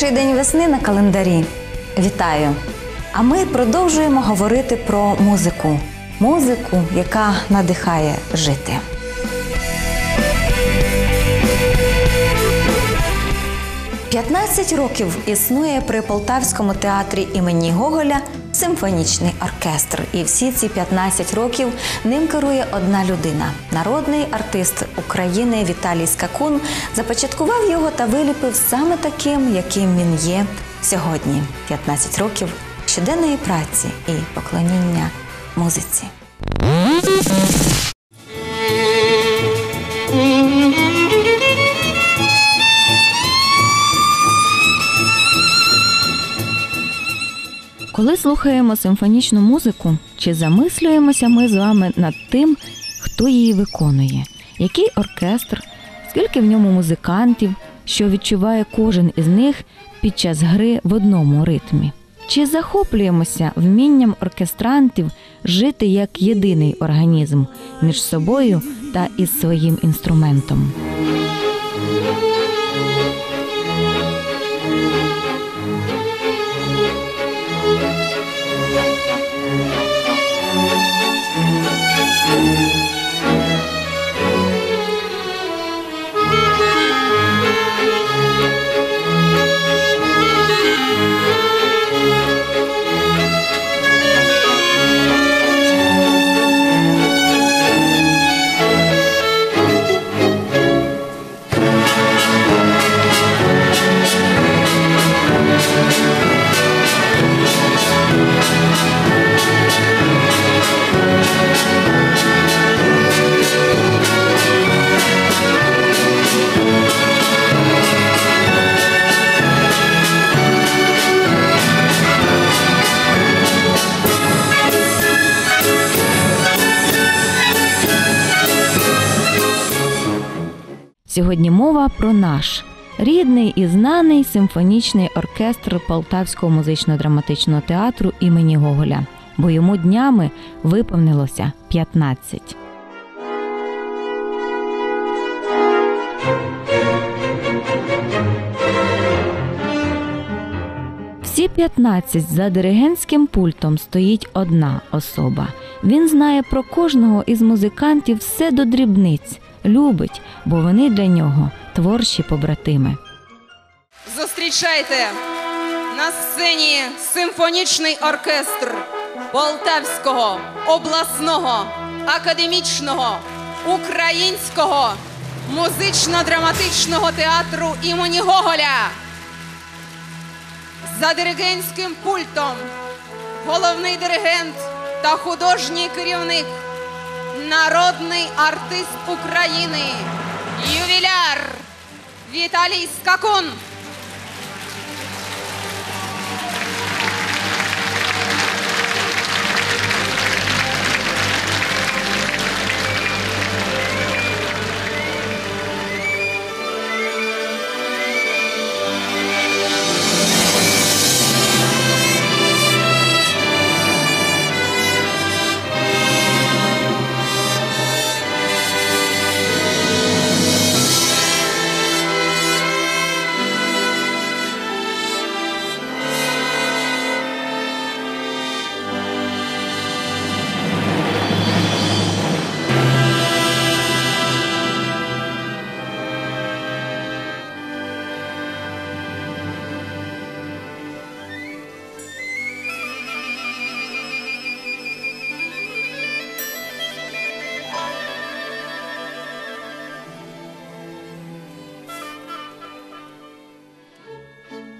Перший день весни на календарі. Вітаю! А ми продовжуємо говорити про музику. Музику, яка надихає жити. П'ятнадцять років існує при Полтавському театрі імені Гоголя симфонічний оркестр. І всі ці 15 років ним керує одна людина. Народний артист України Віталій Скакун започаткував його та виліпив саме таким, яким він є сьогодні. 15 років щоденної праці і поклоніння музиці. Коли слухаємо симфонічну музику, чи замислюємося ми з вами над тим, хто її виконує, який оркестр, скільки в ньому музикантів, що відчуває кожен із них під час гри в одному ритмі? Чи захоплюємося вмінням оркестрантів жити як єдиний організм між собою та із своїм інструментом? Сьогодні мова про наш рідний і знаний симфонічний оркестр Полтавського музично-драматичного театру імені Гоголя, бо йому днями виповнилося 15. Всі 15 за диригентським пультом стоїть одна особа. Він знає про кожного із музикантів все до дрібниць, любить, бо вони для нього творчі побратими. Зустрічайте на сцені симфонічний оркестр Полтавського обласного академічного українського музично-драматичного театру імені Гоголя. За диригентським пультом головний диригент та художній керівник, народний артист України, ювіляр Віталій Скакун.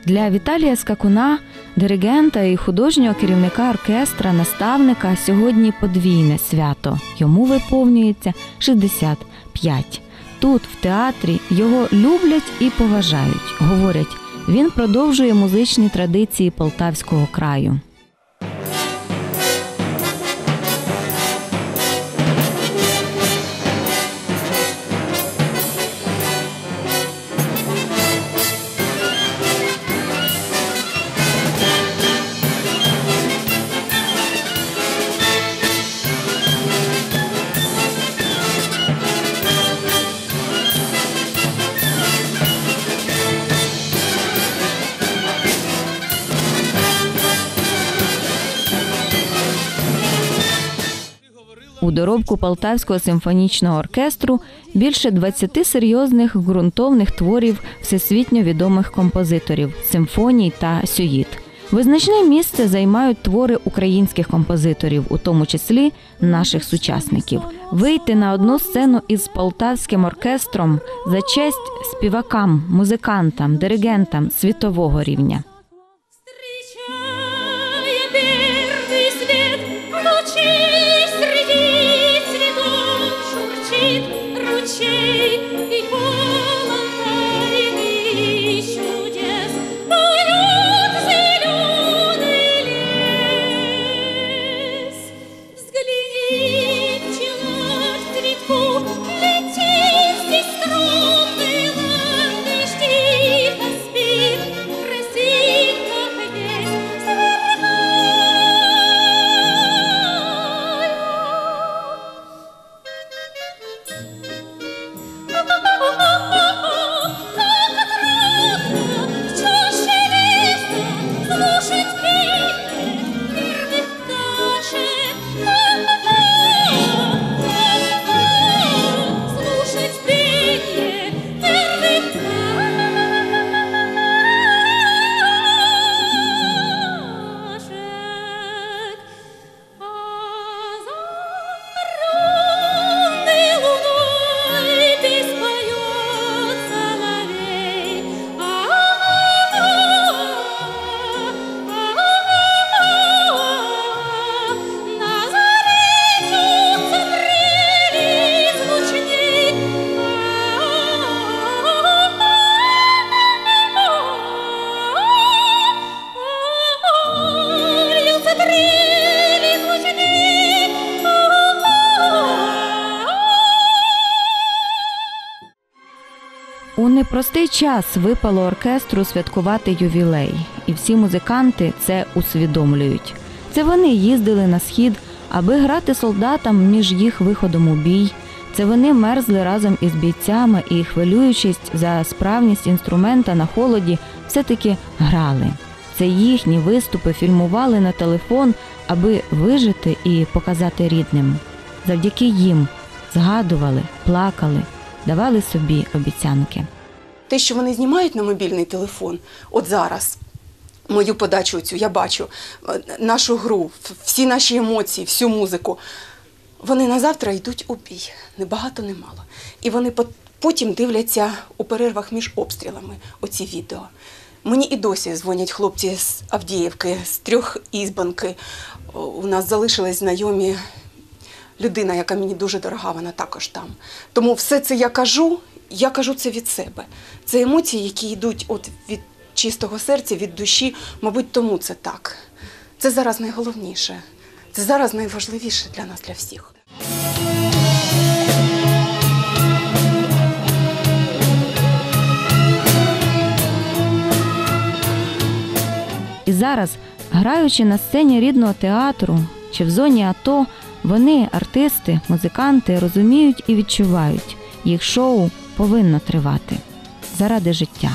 Для Віталія Скакуна, диригента і художнього керівника оркестра, наставника сьогодні подвійне свято. Йому виповнюється 65. Тут, в театрі, його люблять і поважають. Говорять, він продовжує музичні традиції Полтавського краю. У Полтавського симфонічного оркестру більше 20 серйозних ґрунтовних творів всесвітньо відомих композиторів симфоній та сюїт. Визначне місце займають твори українських композиторів, у тому числі наших сучасників. Вийти на одну сцену із полтавським оркестром за честь співакам, музикантам, диригентам світового рівня. Непростий час випало оркестру святкувати ювілей, і всі музиканти це усвідомлюють. Це вони їздили на схід, аби грати солдатам між їх виходом у бій. Це вони мерзли разом із бійцями і, хвилюючись за справність інструмента на холоді, все-таки грали. Це їхні виступи фільмували на телефон, аби вижити і показати рідним. Завдяки їм згадували, плакали, давали собі обіцянки. Те, що вони знімають на мобільний телефон, от зараз. Мою подачу цю я бачу, е, нашу гру, всі наші емоції, всю музику. Вони на завтра йдуть у бій, не багато, не мало. І вони потім дивляться у перервах між обстрілами оці відео. Мені і досі дзвонять хлопці з Авдіївки, з трьох ізбанки. У нас залишились знайомі людина, яка мені дуже дорога, вона також там. Тому все це я кажу, я кажу це від себе. Це емоції, які йдуть от від чистого серця, від душі. Мабуть, тому це так. Це зараз найголовніше. Це зараз найважливіше для нас, для всіх. І зараз, граючи на сцені рідного театру чи в зоні АТО, вони, артисти, музиканти, розуміють і відчувають, їх шоу повинно тривати заради життя.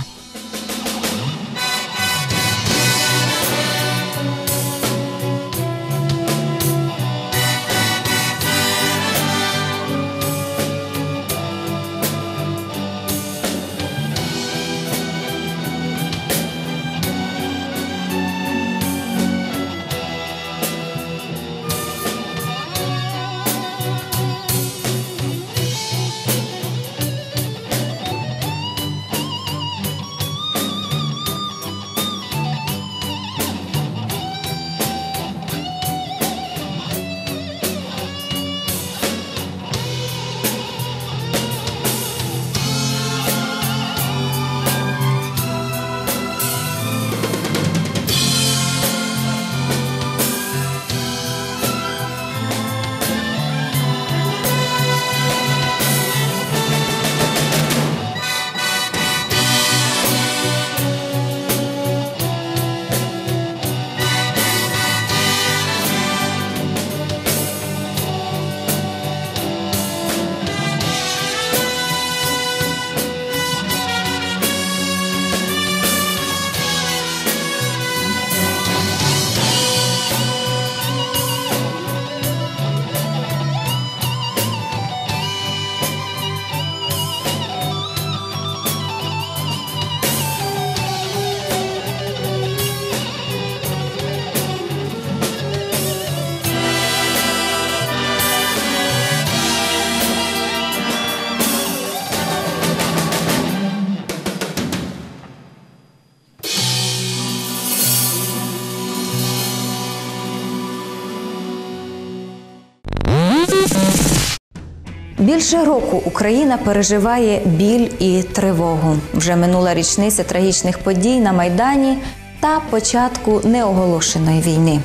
Більше року Україна переживає біль і тривогу. Вже минула річниця трагічних подій на Майдані та початку неоголошеної війни.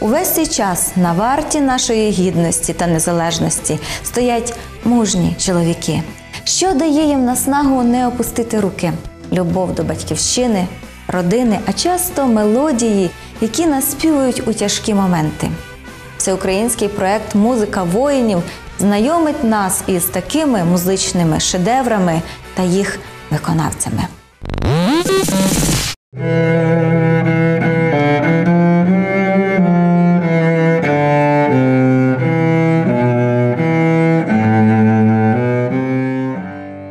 Увесь цей час на варті нашої гідності та незалежності стоять мужні чоловіки, що дає їм наснагу не опустити руки, любов до батьківщини, родини, а часто мелодії, які наспівують у тяжкі моменти. Всеукраїнський проект Музика воїнів знайомить нас із такими музичними шедеврами та їх виконавцями.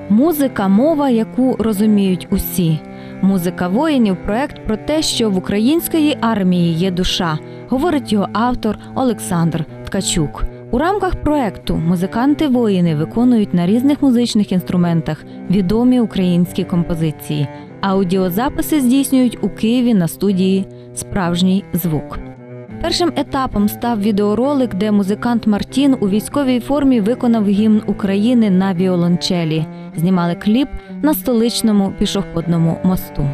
Музика мова, яку розуміють усі. Музика воїнів проект про те, що в української армії є душа, говорить його автор Олександр Ткачук. У рамках проекту музиканти-воїни виконують на різних музичних інструментах відомі українські композиції. Аудіозаписи здійснюють у Києві на студії Справжній звук. Першим етапом став відеоролик, де музикант Мартін у військовій формі виконав гімн України на віолончелі. Знімали кліп на столичному пішохідному мосту.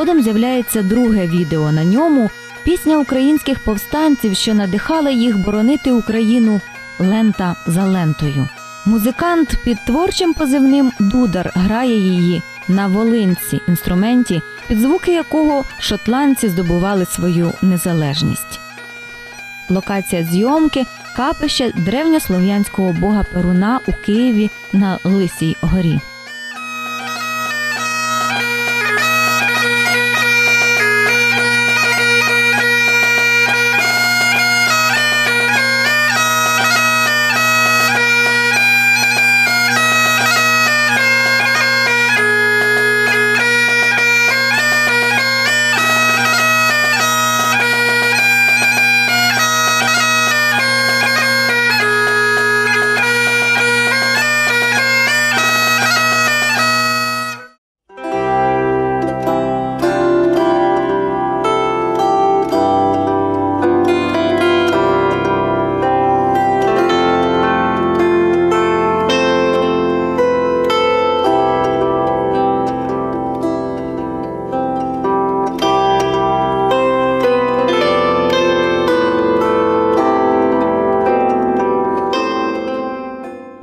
Згодом з'являється друге відео. На ньому пісня українських повстанців, що надихала їх боронити Україну лента за лентою. Музикант під творчим позивним Дудар грає її на волинці, інструменті, під звуки якого шотландці здобували свою незалежність. Локація зйомки капище древньослов'янського бога Перуна у Києві на Лисій горі.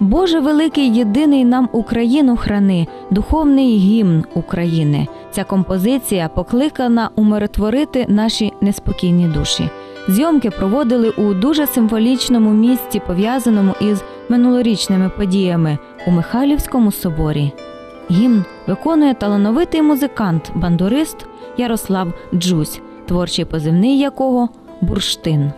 Боже великий, єдиний нам Україну храни, духовний гімн України. Ця композиція покликана умиротворити наші неспокійні душі. Зйомки проводили у дуже символічному місці, пов'язаному із минулорічними подіями у Михайлівському соборі. Гімн виконує талановитий музикант, бандурист Ярослав Джусь, творчий позивний якого бурштин.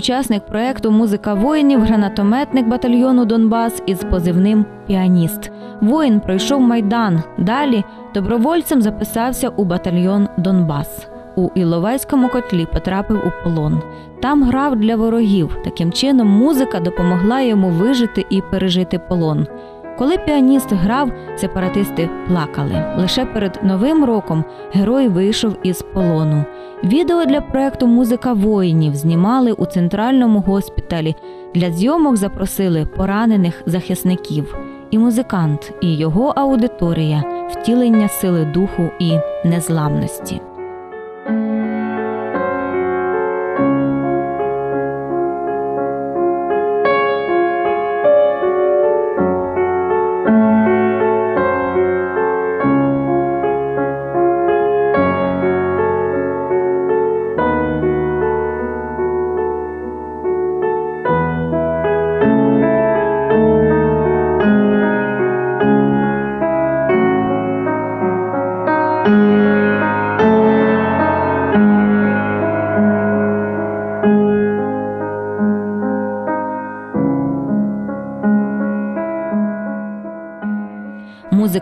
Учасник проекту Музика воїнів, гранатометник батальйону Донбас із позивним Піаніст. Воїн пройшов майдан. Далі добровольцем записався у батальйон Донбас. У Іловайському котлі потрапив у полон. Там грав для ворогів. Таким чином, музика допомогла йому вижити і пережити полон. Коли піаніст грав, сепаратисти плакали. Лише перед новим роком герой вийшов із полону. Відео для проекту Музика воїнів знімали у центральному госпіталі. Для зйомок запросили поранених захисників. І музикант, і його аудиторія втілення сили духу і незламності.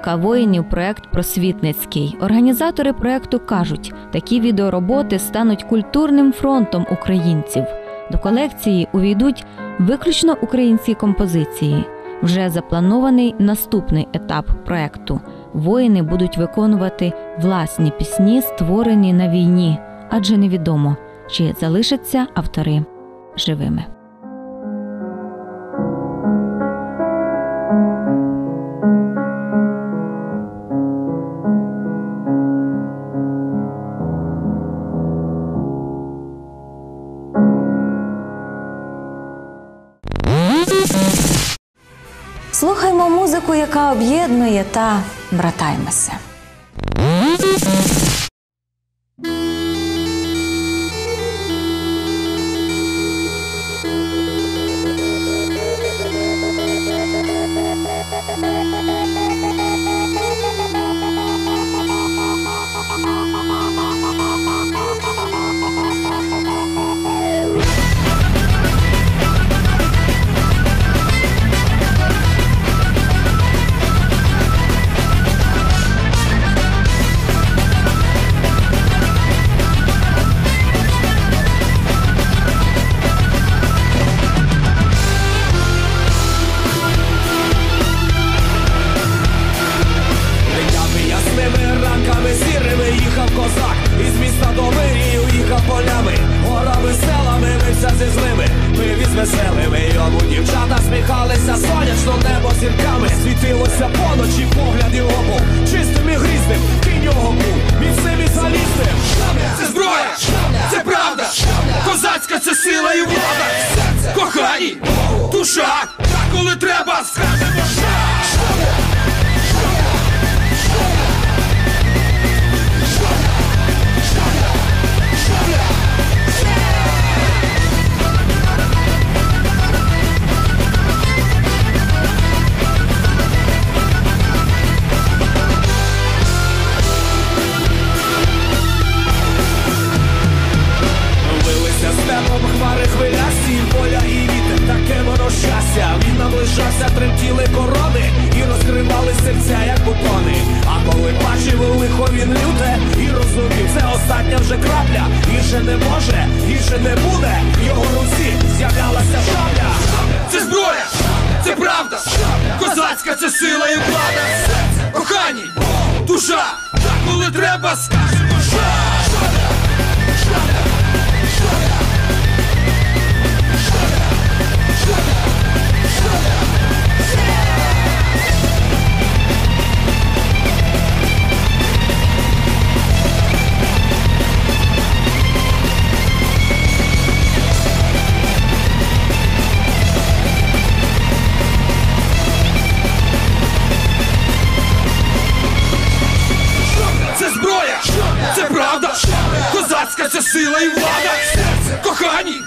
Музика воїнів проект просвітницький. Організатори проекту кажуть, такі відеороботи стануть культурним фронтом українців. До колекції увійдуть виключно українські композиції. Вже запланований наступний етап проекту. Воїни будуть виконувати власні пісні, створені на війні, адже невідомо, чи залишаться автори живими. Яка об'єднує та братаймося. Крапля. Не може, гірше не буде. В його руці з'являлася шабля. Це зброя, це правда, козацька це сила і влада. Кохані, душа, коли треба, скажемо козацька це сила і влада. серце, Кохані,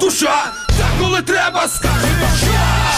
душа, та коли треба, скажи ша.